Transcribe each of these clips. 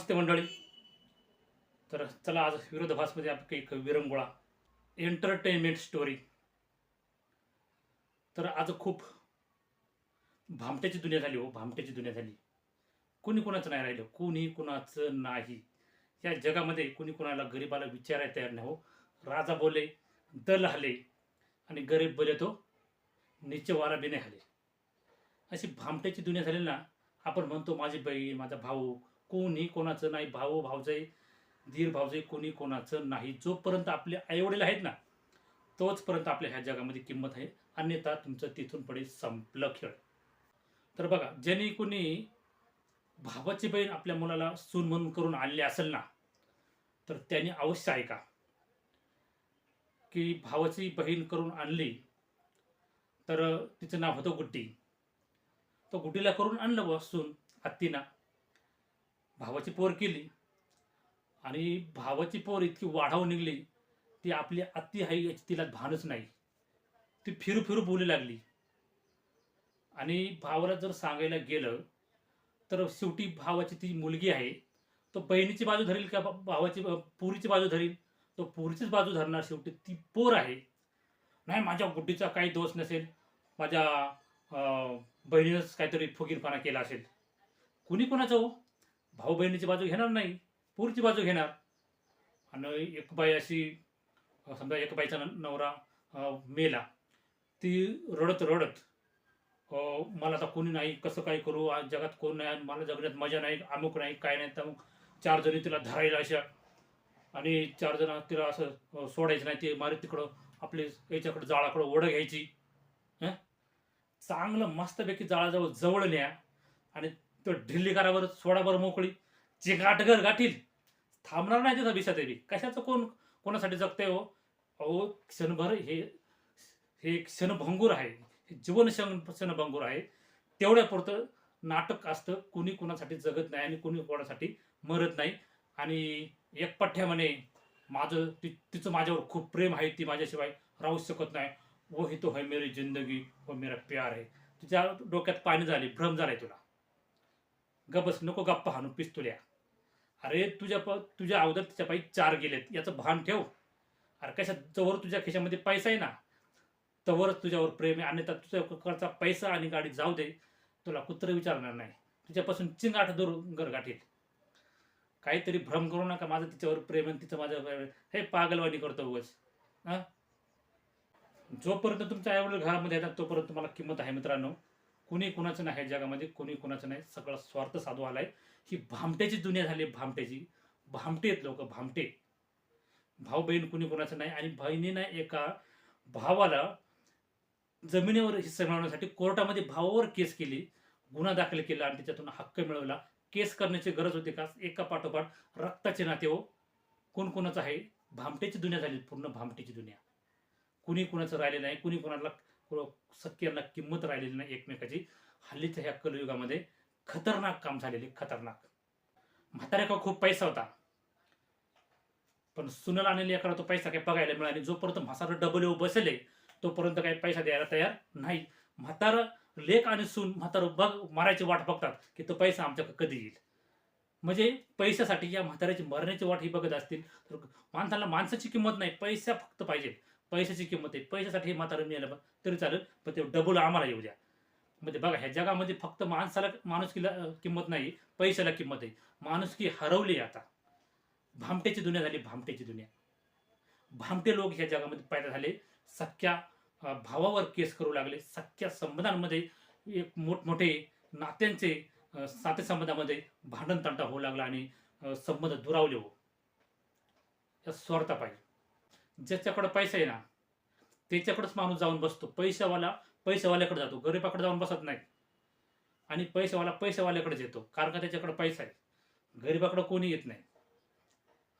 नमस्ते मंडळी. तर चला आज विरोधाभासमध्ये आपली एक विरंगुळा एंटरटेनमेंट स्टोरी तर आज खूप भामट्याची दुनिया झाली हो भामट्याची दुनिया झाली. कोणी कोणाचं नाही राहिलं कोणी कोणाचं नाही. या जगामध्ये कोणी कोणाला गरीबाला विचारायला तयार नाही हो. राजा बोले दल हले आणि गरीब बोले तो नीचे वारा बिने हले. अशी भामट्याची दुनिया झाली ना आपण म्हणतो माझी बहीण माझा भाऊ कोणी कोणाचं नाही भाऊ भावजाई धीर भावजाई कोणी कोणाचं नाही. जोपर्यंत आपले आईवडील आहेत ना तोचपर्यंत आपल्या ह्या जगामध्ये किंमत आहे. अन्यथा तुमचं तिथून पुढे संपलं खेळ. तर बघा ज्यांनी कोणी भावाची बहीण आपल्या मुलाला सून म्हणून करून आणली असेल ना तर त्यांनी अवश्य ऐका की भावाची बहीण करून आणली तर तिचं नाव होतं गुड्डी तो गुड्डीला करून आणलं बसून हत्तीना भावाची पोर केली आणि भावाची पोर इतकी वाढावून निघली ती आपली आत्ती आहे याची तिला भानच नाही. ती फिरू फिरू बोलू लागली. आणि भावाला जर सांगायला गेलं तर शेवटी भावाची ती मुलगी आहे तो बहिणीची बाजू धरेल का भावाची पुरीची बाजू धरेल? तो पुरीचीच बाजू धरणार शेवटी ती पोर आहे. नाही माझ्या गुड्डीचा काही दोष नसेल. माझ्या बहिणीनंच काहीतरी फुगीरपणा केला असेल. कुणी कोणाचं हो? भाऊ बहिणीची बाजू घेणार नाही पूरची बाजू घेणार. आणि एक बाई अशी समजा एक बाईचा न- नवरा मेला ती रडत रडत मला आता कोणी नाही कसं काय करू आज जगात कोण नाही आणि मला जगण्यात मजा नाही अमुक नाही काय नाही तमुक चार जणी तिला धरायला अशा आणि चार जण तिला असं सोडायचं नाही ते मारे तिकडं आपले याच्याकडं जाळाकडं ओढ घ्यायची चांगलं मस्तपैकी जाळाजवळ जवळ न्या आणि तो ढिल्ली करावर सोडा बरं मोकळी. जे गाठगर गाठील. थांबणार नाही त्याचा विषय देवी कशाचं कोण कोणासाठी जगते हो? अहो क्षणभर हे हे क्षणभंगूर आहे. हे जीवन क्षण क्षणभंगूर आहे. तेवढ्यापुरतं नाटक असतं. कुणी कुणासाठी जगत नाही आणि कुणी कोणासाठी मरत नाही. आणि एक पठ्ठ्या म्हणे माझं ति तिचं माझ्यावर खूप प्रेम आहे. ती माझ्याशिवाय राहू शकत नाही. वो ही तो है मेरी जिंदगी व मेरा प्यार आहे तुझ्या डोक्यात पाणी झाले भ्रम झालाय तुला. गबस नको गप्पा हाणू पिस्तुल्या अरे तुझ्या प तुझ्या अगोदर तिच्या पायी चार गेलेत. याचं भान ठेव. अरे कशा जवळ तुझ्या खिशामध्ये पैसा आहे ना? तवरच तुझ्यावर प्रेम आहे. आणि तुझ्याकडचा पैसा आणि गाडी जाऊ दे. तुला कुत्र विचारणार नाही. तुझ्यापासून चिंगाट धरून घर गाठील. काहीतरी भ्रम करू नका. माझं तिच्यावर प्रेम आहे तिचं माझं हे पागलवाणी करतो उगाच. हा? जोपर्यंत तुमच्या आईवडील घरामध्ये येतात तोपर्यंत तुम्हाला किंमत आहे मित्रांनो. कुणी कुणाचं नाही जगामध्ये कुणी कुणाचं नाही. सगळं स्वार्थ साधू आलाय. ही भामट्याची दुनिया झाली भामट्याची भामटे आहेत लोक भामटे. भाऊ बहीण कुणी कुणाचं नाही आणि बहिणीनं एका भावाला जमिनीवर हिस्सा मिळवण्यासाठी कोर्टामध्ये भावावर केस केली गुन्हा दाखल केला आणि त्याच्यातून हक्क मिळवला. केस करण्याची गरज होती का? एका पाठोपाठ रक्ताचे नाते हो. कोण कोणाचं आहे? भामट्याची दुनिया झाली पूर्ण भामटेची दुनिया. कुणी कुणाचं राहिलेलं नाही कुणी कुणाला को- किंमत राहिलेली नाही एकमेकाची. हल्लीच्या ह्या कलयुगामध्ये खतरनाक काम झालेले खतरनाक. म्हाताऱ्या का खूप पैसा होता. पण सुनल आणलेली एखादा तो पैसा काही बघायला मिळाला जोपर्यंत म्हातारं डबल येऊ बसले तोपर्यंत काही पैसा द्यायला तयार नाही. म्हातारं लेख आणि सून म्हातारं बघ मारायची वाट बघतात की तो पैसा आमच्याकडे कधी येईल. म्हणजे पैशासाठी या म्हाताऱ्याची मरण्याची वाट ही बघत असतील. तर माणसाला माणसाची किंमत नाही पैसा फक्त पाहिजे. पैशाची किंमत आहे. पैशासाठी हे म्हातारं मिळालं तरी चालेल पण ते डबल आम्हाला येऊ द्या. म्हणजे बघा ह्या जगामध्ये फक्त माणसाला माणुसकीला किंमत नाही पैशाला किंमत आहे. माणुसकी हरवली आहे आता. भामट्याची दुनिया झाली भामट्याची दुनिया. भामटे लोक ह्या जगामध्ये पैदा झाले. सख्या भावावर केस करू लागले. सख्या संबंधांमध्ये एक मोठमोठे नात्यांचे अं, नातेसंबंधामध्ये भांडण होऊ लागला आणि संबंध दुरावले हो. या स्वार्थापायी. ज्याच्याकडं पैसा आहे ना त्याच्याकडेच माणूस जाऊन बसतो. पैशावाला पैशावाल्याकडे जातो. गरीबाकडे जाऊन बसत नाही. आणि पैशावाला पैशावाल्याकडेच येतो. कारण का त्याच्याकडे पैसा आहे? गरीबाकडे कोणी येत नाही.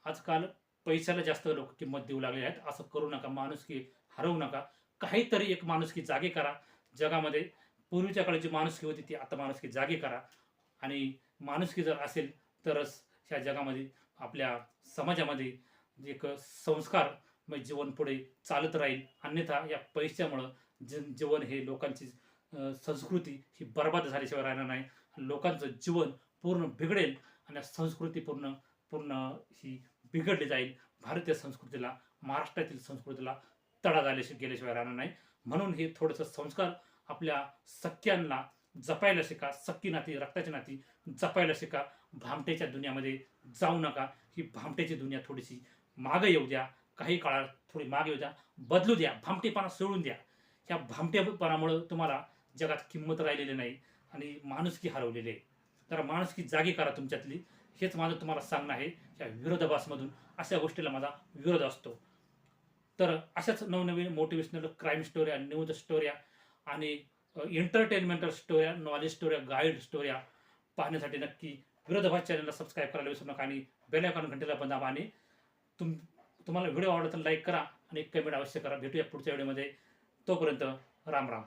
आजकाल पैशाला जास्त लोक किंमत देऊ लागले आहेत. असं करू नका माणुसकी हरवू नका. काहीतरी एक माणुसकी जागे करा. जगामध्ये पूर्वीच्या काळी जी माणुसकी होती ती आता माणुसकी जागे करा. आणि माणुसकी जर असेल तरच ह्या जगामध्ये आपल्या समाजामध्ये एक संस्कार मग जीवन पुढे चालत राहील. अन्यथा या पैशामुळं जन जीवन हे लोकांची संस्कृती ही बर्बाद झाल्याशिवाय राहणार नाही. लोकांचं जीवन पूर्ण बिघडेल आणि संस्कृती पूर्ण पूर्ण ही बिघडली जाईल. भारतीय संस्कृतीला महाराष्ट्रातील संस्कृतीला तडा झाल्याशी गेल्याशिवाय राहणार नाही. म्हणून हे थोडंसं संस्कार आपल्या सख्यांना जपायला शिका. सख्खी नाती रक्ताची नाती जपायला शिका. भामटेच्या दुनियामध्ये जाऊ नका. ही भामटेची दुनिया थोडीशी मागं येऊ द्या. काही काळात थोडी मागे येऊ द्या बदलू द्या भामटेपणा सोडून द्या. ह्या भामटेपणामुळं तुम्हाला जगात किंमत राहिलेली नाही आणि माणुसकी हरवलेली आहे. तर माणुसकी जागी करा तुमच्यातली. हेच माझं तुम्हाला सांगणं आहे. या विरोधाभासमधून अशा गोष्टीला माझा विरोध असतो. तर अशाच नवनवीन मोटिवेशनल क्राईम स्टोऱ्या न्यूज स्टोऱ्या आणि एंटरटेनमेंटल स्टोऱ्या नॉलेज स्टोऱ्या गाईड स्टोऱ्या पाहण्यासाठी नक्की विरोधाभास चॅनलला सबस्क्राईब करायला विसरू नका आणि बेल आयकॉन घंटेला पण दाबा आणि तुम तुम्हाला व्हिडिओ आवडला तर लाईक करा आणि कमेंट अवश्य करा. भेटूया पुढच्या व्हिडिओमध्ये. तोपर्यंत राम राम.